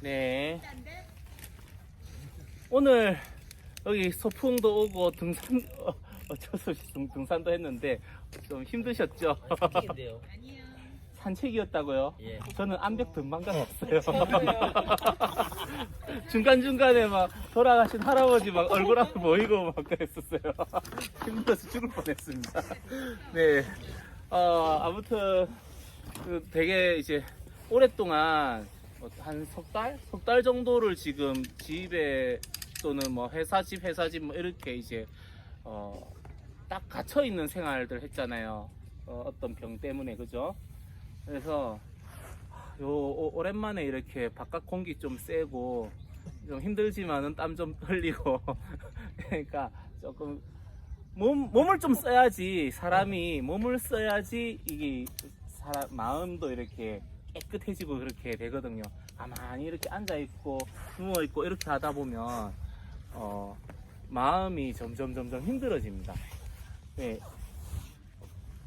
네. 오늘 여기 소풍도 오고 등산 어, 어쩔 수 없이 등, 등산도 했는데 좀 힘드셨죠? 인데요. 산책이었다고요? 예. 저는 암벽 등반 갔어요. 중간 중간에 막 돌아가신 할아버지 막 얼굴 앞에 보이고 막 그랬었어요. 힘들어서 죽을 뻔했습니다. 네. 어 아무튼 그 되게 이제 오랫동안 뭐 한 석 달? 석 달 정도를 지금 집에 또는 뭐 회사 집 회사 집 뭐 이렇게 이제 어 딱 갇혀 있는 생활들 했잖아요. 어, 어떤 병 때문에 그죠? 그래서 요 오- 오랜만에 이렇게 바깥 공기 좀 쐬고 좀 힘들지만은 땀 좀 흘리고 그러니까 조금 몸 몸을 좀 써야지 사람이 몸을 써야지 이게 사람 마음도 이렇게 깨끗해지고 그렇게 되거든요. 가만히 이렇게 앉아 있고 누워 있고 이렇게 하다 보면 어 마음이 점점 점점 힘들어집니다. 네.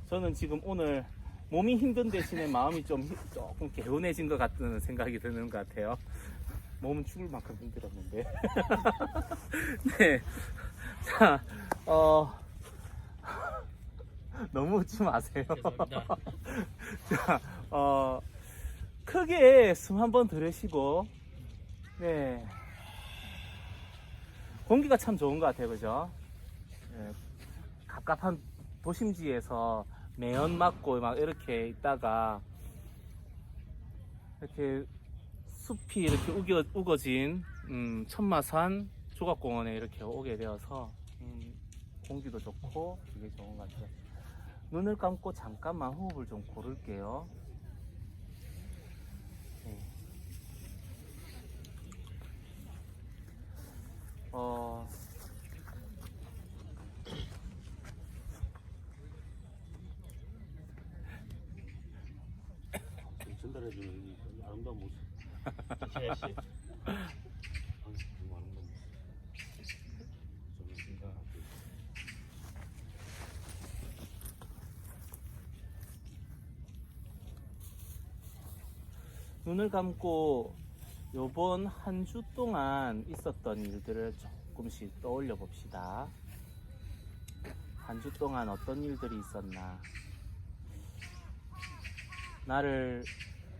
저는 지금 오늘 몸이 힘든 대신에 마음이 좀 힘- 조금 개운해진 것 같은 생각이 드는 것 같아요. 몸은 죽을 만큼 힘들었는데. 네. 자, 어, 너무 웃지 마세요. 자, 어, 크게 숨 한번 들으시고, 네. 공기가 참 좋은 것 같아요, 그죠? 네. 갑갑한 도심지에서 매연 맞고 막 이렇게 있다가, 이렇게 숲이 이렇게 우겨, 우거진, 음, 천마산 조각공원에 이렇게 오게 되어서, 음, 공기도 좋고 되게 좋은 것 같아요. 눈을 감고 잠깐만 호흡을 좀 고를게요. 어, 전달해주는 이 아름다운 모습. 최 씨. 아, 너무 아름다운 모습. 저는 생각하고 눈을 감고 요번 한 주 동안 있었던 일들을 조금씩 떠올려 봅시다. 한 주 동안 어떤 일들이 있었나? 나를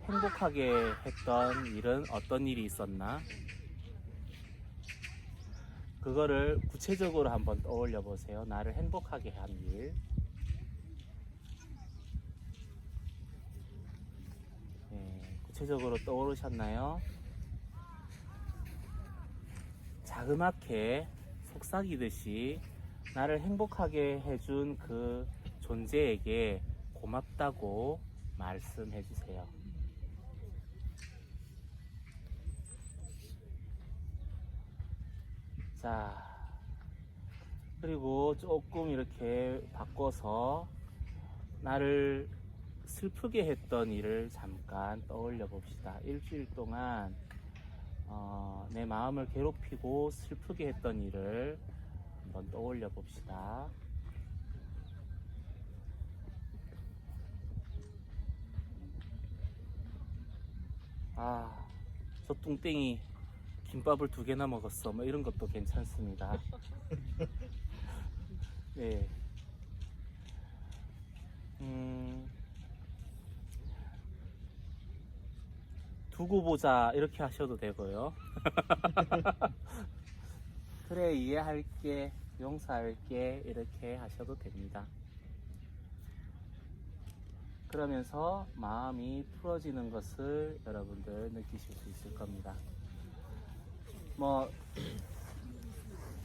행복하게 했던 일은 어떤 일이 있었나? 그거를 구체적으로 한번 떠올려 보세요. 나를 행복하게 한 일. 네, 구체적으로 떠오르셨나요? 자그맣게 속삭이듯이 나를 행복하게 해준 그 존재에게 고맙다고 말씀해 주세요. 자, 그리고 조금 이렇게 바꿔서 나를 슬프게 했던 일을 잠깐 떠올려 봅시다. 일주일 동안 어, 내 마음을 괴롭히고 슬프게 했던 일을 한번 떠올려 봅시다. 아, 저 뚱땡이 김밥을 두 개나 먹었어. 뭐 이런 것도 괜찮습니다. 네. 음, 두고 보자 이렇게 하셔도 되고요. 그래 이해할게 용서할게 이렇게 하셔도 됩니다. 그러면서 마음이 풀어지는 것을 여러분들 느끼실 수 있을 겁니다. 뭐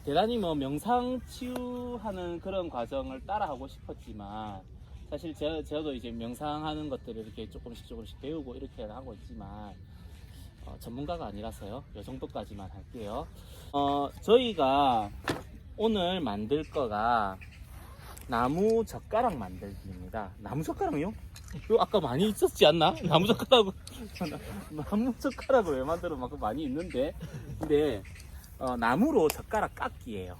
대단히 뭐 명상 치유하는 그런 과정을 따라하고 싶었지만 사실 저, 저도 이제 명상하는 것들을 이렇게 조금씩 조금씩 배우고 이렇게 하고 있지만 어, 전문가가 아니라서요. 이 정도까지만 할게요. 어, 저희가 오늘 만들 거가 나무 젓가락 만들기입니다. 나무 젓가락이요? 이거 아까 많이 있었지 않나? 나무 젓가락 나무 젓가락을 왜 만들어? 막 많이 있는데 근데 어, 나무로 젓가락 깎기예요.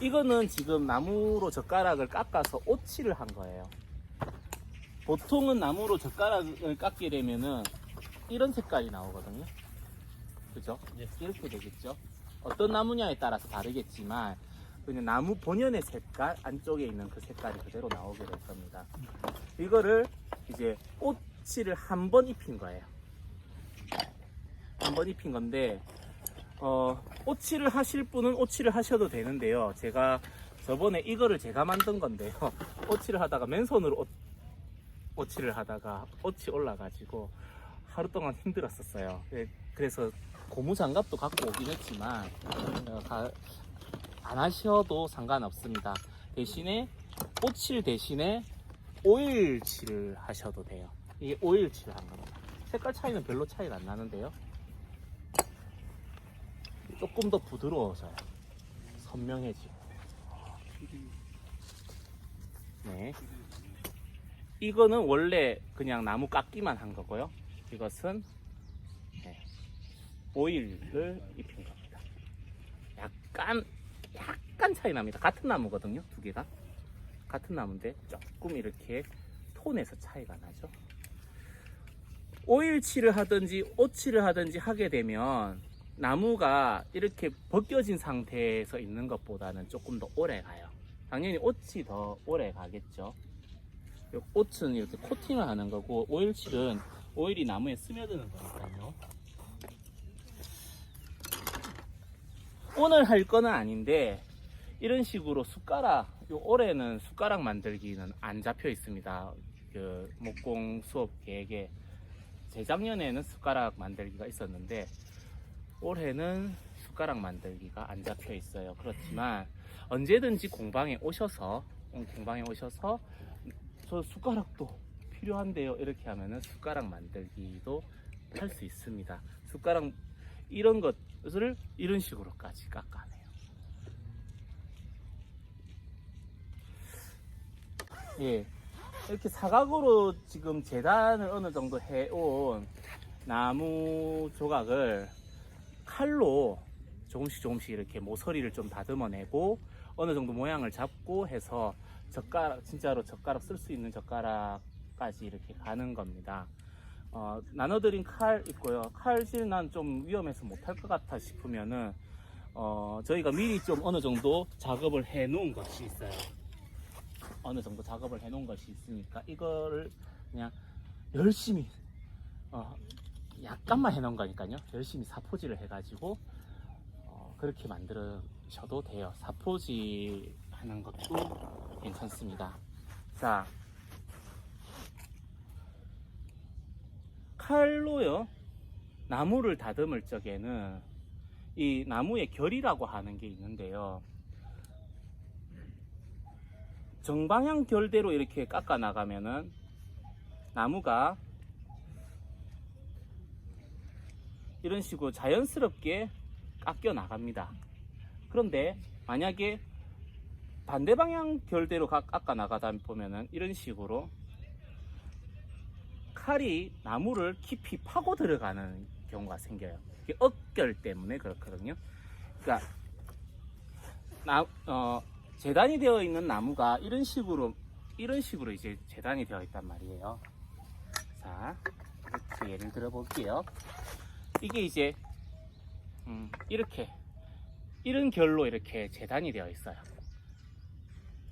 이거는 지금 나무로 젓가락을 깎아서 오치를 한 거예요. 보통은 나무로 젓가락을 깎게 되면은 이런 색깔이 나오거든요. 그죠? 네. 이렇게 되겠죠. 어떤 나무냐에 따라서 다르겠지만 그냥 나무 본연의 색깔 안쪽에 있는 그 색깔이 그대로 나오게 될 겁니다. 이거를 이제 오치를 한 번 입힌 거예요. 한 번 입힌 건데 어, 오치를 하실 분은 오치를 하셔도 되는데요. 제가 저번에 이거를 제가 만든 건데요. 오치를 하다가 맨손으로 오, 오치를 하다가 오치 올라가지고 하루 동안 힘들었었어요. 예, 그래서 고무 장갑도 갖고 오긴 했지만 어, 가- 안 하셔도 상관없습니다. 대신에 오칠 대신에 오일칠을 하셔도 돼요. 이게 오일칠을 한 겁니다. 색깔 차이는 별로 차이가 안 나는데요. 조금 더 부드러워져요. 선명해지고. 네. 이거는 원래 그냥 나무 깎기만 한 거고요. 이것은 네, 오일을 입힌 겁니다. 약간 약간 차이 납니다. 같은 나무거든요. 두 개가 같은 나무인데 조금 이렇게 톤에서 차이가 나죠. 오일칠을 하든지 오칠을 하든지 하게 되면 나무가 이렇게 벗겨진 상태에서 있는 것보다는 조금 더 오래 가요. 당연히 옷이 더 오래 가겠죠. 요 옷은 이렇게 코팅을 하는 거고 오일칠은 오일이 나무에 스며드는 거니까요. 오늘 할 거는 아닌데 이런 식으로 숟가락 요 올해는 숟가락 만들기는 안 잡혀 있습니다. 그 목공 수업 계획에 재작년에는 숟가락 만들기가 있었는데 올해는 숟가락 만들기가 안 잡혀 있어요. 그렇지만 언제든지 공방에 오셔서 음, 공방에 오셔서 저 숟가락도 필요한데요. 이렇게 하면은 숟가락 만들기도 할 수 있습니다. 숟가락 이런 것을 이런 식으로까지 깎아내요. 예. 이렇게 사각으로 지금 재단을 어느 정도 해온 나무 조각을 칼로 조금씩 조금씩 이렇게 모서리를 좀 다듬어내고 어느 정도 모양을 잡고 해서 젓가락 진짜로 젓가락 쓸 수 있는 젓가락까지 이렇게 가는 겁니다. 어, 나눠드린 칼 있고요. 칼질 난 좀 위험해서 못할 것 같아 싶으면은 어, 저희가 미리 좀 어느 정도 작업을 해 놓은 것이 있어요. 어느 정도 작업을 해 놓은 것이 있으니까 이거를 그냥 열심히 어, 약간만 해 놓은 거니까요. 열심히 사포질을 해가지고 어, 그렇게 만들으셔도 돼요. 사포질 하는 것도 괜찮습니다. 자, 칼로요. 나무를 다듬을 적에는 이 나무의 결이라고 하는 게 있는데요. 정방향 결대로 이렇게 깎아 나가면은 나무가 이런 식으로 자연스럽게 깎여 나갑니다. 그런데 만약에 반대 방향 결대로 가- 깎아 나가다 보면은 이런 식으로 칼이 나무를 깊이 파고 들어가는 경우가 생겨요. 이게 억결 때문에 그렇거든요. 그러니까 나, 어, 재단이 되어 있는 나무가 이런 식으로 이런 식으로 이제 재단이 되어 있단 말이에요. 자, 이렇게 예를 들어 볼게요. 이게 이제 음, 이렇게 이런 결로 이렇게 재단이 되어 있어요.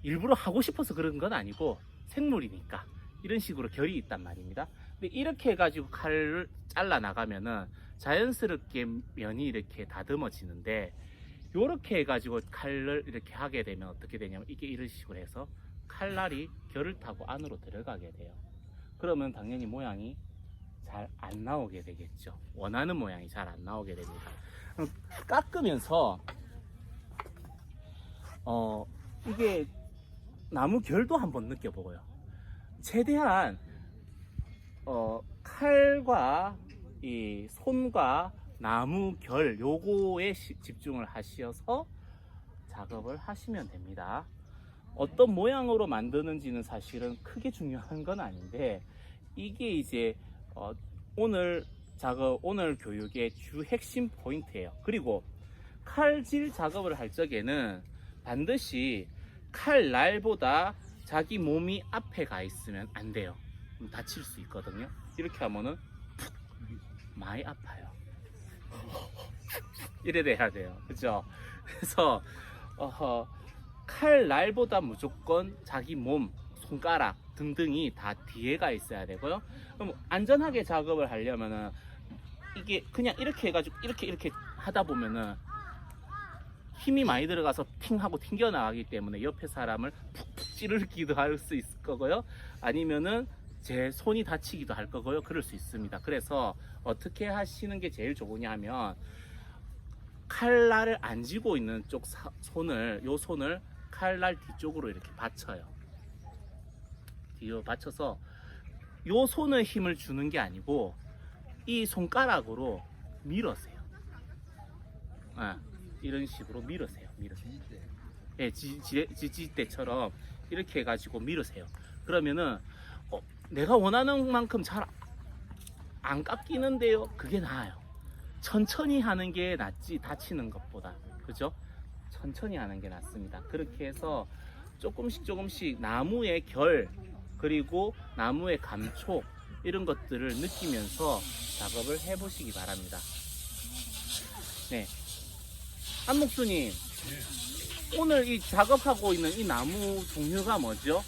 일부러 하고 싶어서 그런 건 아니고 생물이니까 이런 식으로 결이 있단 말입니다. 근데 이렇게 해가지고 칼을 잘라 나가면은 자연스럽게 면이 이렇게 다듬어지는데 이렇게 해가지고 칼을 이렇게 하게 되면 어떻게 되냐면 이게 이런 식으로 해서 칼날이 결을 타고 안으로 들어가게 돼요. 그러면 당연히 모양이 잘 안 나오게 되겠죠. 원하는 모양이 잘 안 나오게 됩니다. 깎으면서 어 이게 나무 결도 한번 느껴보고요. 최대한 어 칼과 이 손과 나무 결 요거에 시- 집중을 하셔서 작업을 하시면 됩니다. 어떤 모양으로 만드는지는 사실은 크게 중요한 건 아닌데 이게 이제 어, 오늘 작업 오늘 교육의 주 핵심 포인트예요. 그리고 칼질 작업을 할 적에는 반드시 칼 날보다 자기 몸이 앞에 가 있으면 안 돼요. 다칠 수 있거든요. 이렇게 하면은 푹 많이 아파요. 이래 돼야 돼요. 그죠? 그래서 어, 칼 날보다 무조건 자기 몸, 손가락 등등이 다 뒤에가 있어야 되고요. 그럼 안전하게 작업을 하려면은 이게 그냥 이렇게 해가지고 이렇게 이렇게 하다 보면은 힘이 많이 들어가서 핑 하고 튕겨 나가기 때문에 옆에 사람을 푹푹 찌르기도 할 수 있을 거고요. 아니면은 제 손이 다치기도 할 거고요. 그럴 수 있습니다. 그래서 어떻게 하시는 게 제일 좋으냐 하면 칼날을 안 쥐고 있는 쪽 사- 손을 요 손을 칼날 뒤쪽으로 이렇게 받쳐요. 뒤로 받쳐서 요 손에 힘을 주는 게 아니고 이 손가락으로 밀으세요. 아, 이런 식으로 밀으세요. 밀으세요. 예, 지, 지, 지지대처럼 이렇게 해가지고 밀으세요. 그러면은 어, 내가 원하는 만큼 잘 안 깎이는데요. 그게 나아요. 천천히 하는 게 낫지 다치는 것보다 그죠? 천천히 하는 게 낫습니다. 그렇게 해서 조금씩 조금씩 나무의 결 그리고 나무의 감촉 이런 것들을 느끼면서 작업을 해보시기 바랍니다. 네, 한목수님 오늘 이 작업하고 있는 이 나무 종류가 뭐죠?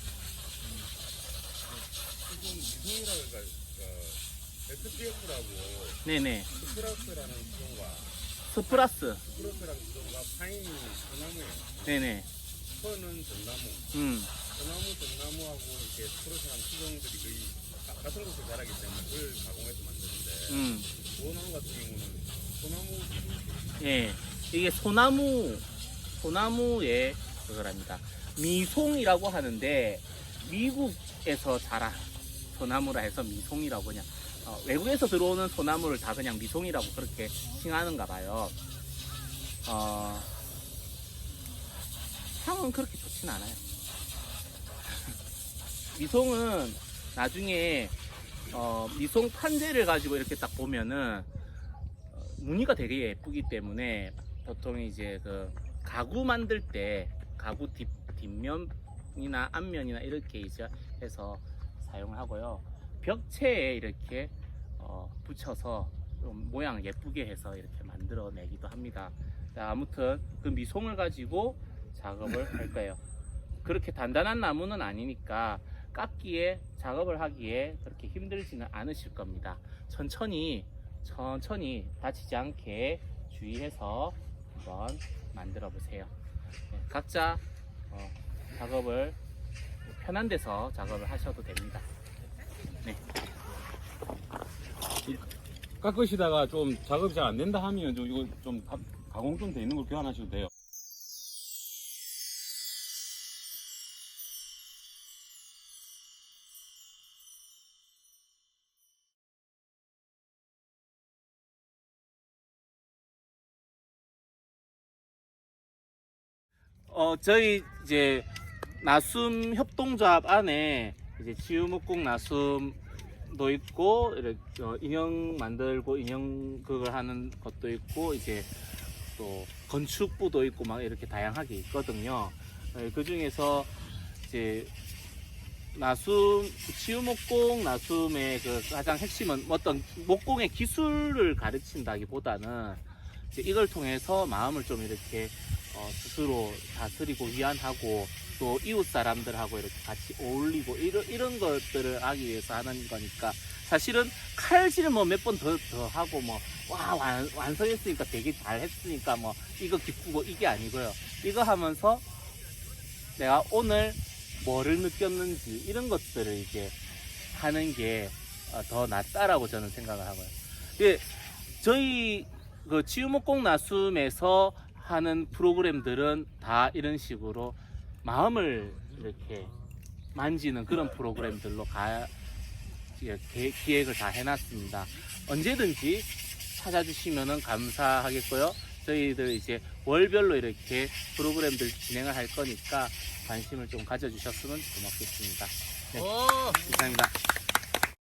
SPF라고 네네, 스프라스라는 기종과 스프라스. 스프라스라는 기종과 파인이 소나무예요. 네네, 퍼는 전나무, 음, 소나무 전나무하고 이렇게 스프라스라는 기종들이 거의 가- 같은 곳을 자라기 때문에 그걸 가공해서 만드는데 음. 소나무 같은 경우는 소나무 예, 이게 소나무, 소나무의 그거랍니다. 미송이라고 하는데, 미국에서 자란 소나무라 해서 미송이라고 그냥, 어, 외국에서 들어오는 소나무를 다 그냥 미송이라고 그렇게 칭하는가 봐요. 어, 향은 그렇게 좋진 않아요. 미송은 나중에, 어, 미송 판재를 가지고 이렇게 딱 보면은, 어, 무늬가 되게 예쁘기 때문에 보통 이제 그 가구 만들 때 가구 뒷, 뒷면이나 앞면이나 이렇게 이제 해서 사용을 하고요. 벽체에 이렇게 어, 붙여서 좀 모양 예쁘게 해서 이렇게 만들어내기도 합니다. 자, 아무튼 그 미송을 가지고 작업을 할 거예요. 그렇게 단단한 나무는 아니니까 깎기에 작업을 하기에 그렇게 힘들지는 않으실 겁니다. 천천히 천천히 다치지 않게 주의해서 한번 만들어 보세요. 네, 각자 어, 작업을 편한 데서 작업을 하셔도 됩니다. 깎으시다가 좀 작업이 잘 안 된다 하면 좀 이거 좀 가- 가공 좀 돼 있는 걸 교환하셔도 돼요. 어, 저희 이제 나숨 협동조합 안에 이제 지우목공 나숨도 있고 이렇게 어, 인형 만들고 인형 그걸 하는 것도 있고 이제 또 건축부도 있고 막 이렇게 다양하게 있거든요. 그 중에서 이제 나숨 치유목공 나숨의 그 가장 핵심은 어떤 목공의 기술을 가르친다기보다는 이걸 통해서 마음을 좀 이렇게 어, 스스로 다스리고 위안하고 또 이웃 사람들하고 이렇게 같이 어울리고 이런 이런 것들을 하기 위해서 하는 거니까 사실은 칼질 뭐 몇 번 더 더 하고 뭐 와 완성했으니까 되게 잘했으니까 뭐 이거 기쁘고 이게 아니고요 이거 하면서 내가 오늘 뭐를 느꼈는지 이런 것들을 이제 하는 게 더 낫다라고 저는 생각을 하고요. 예, 저희 그 치유목공 나눔에서 하는 프로그램들은 다 이런 식으로 마음을 이렇게 만지는 그런 프로그램들로 가 기획을 다 해놨습니다. 언제든지 찾아주시면 감사하겠고요. 저희들 이제 월별로 이렇게 프로그램들 진행을 할 거니까 관심을 좀 가져주셨으면 고맙겠습니다. 네, 오! 이상입니다.